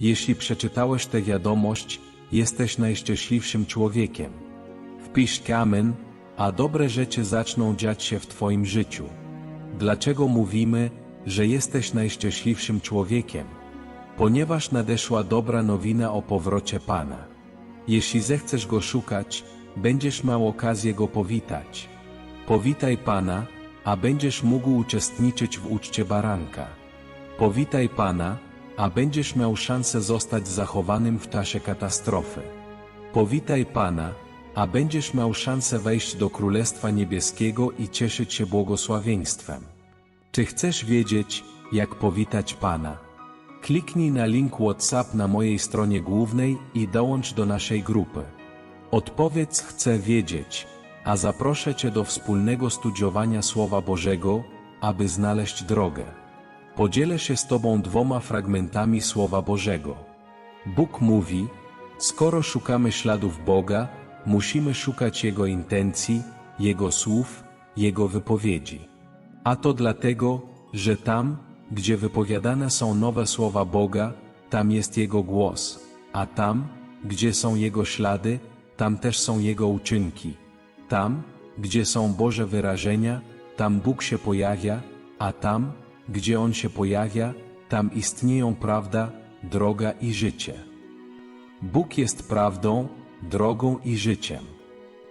Jeśli przeczytałeś tę wiadomość, jesteś najszczęśliwszym człowiekiem. Wpisz kamen, a dobre rzeczy zaczną dziać się w Twoim życiu. Dlaczego mówimy, że jesteś najszczęśliwszym człowiekiem? Ponieważ nadeszła dobra nowina o powrocie Pana. Jeśli zechcesz Go szukać, będziesz miał okazję Go powitać. Powitaj Pana, a będziesz mógł uczestniczyć w uczcie baranka. Powitaj Pana, a będziesz miał szansę zostać zachowanym w czasie katastrofy. Powitaj Pana, a będziesz miał szansę wejść do Królestwa Niebieskiego i cieszyć się błogosławieństwem. Czy chcesz wiedzieć, jak powitać Pana? Kliknij na link WhatsApp na mojej stronie głównej i dołącz do naszej grupy. Odpowiedz chcę wiedzieć, a zaproszę Cię do wspólnego studiowania Słowa Bożego, aby znaleźć drogę. Podzielę się z Tobą dwoma fragmentami Słowa Bożego. Bóg mówi, skoro szukamy śladów Boga, musimy szukać Jego intencji, Jego słów, Jego wypowiedzi. A to dlatego, że tam, gdzie wypowiadane są nowe słowa Boga, tam jest Jego głos, a tam, gdzie są Jego ślady, tam też są Jego uczynki. Tam, gdzie są Boże wyrażenia, tam Bóg się pojawia, a tam, gdzie On się pojawia, tam istnieją prawda, droga i życie. Bóg jest prawdą, drogą i życiem.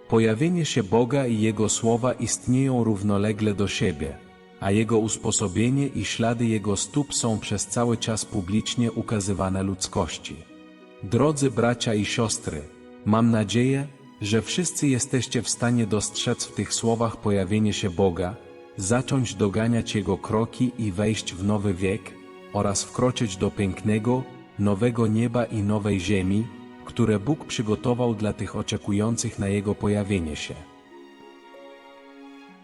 Pojawienie się Boga i Jego słowa istnieją równolegle do siebie, a Jego usposobienie i ślady Jego stóp są przez cały czas publicznie ukazywane ludzkości. Drodzy bracia i siostry, mam nadzieję, że wszyscy jesteście w stanie dostrzec w tych słowach pojawienie się Boga, zacząć doganiać Jego kroki i wejść w nowy wiek oraz wkroczyć do pięknego, nowego nieba i nowej ziemi, które Bóg przygotował dla tych oczekujących na Jego pojawienie się.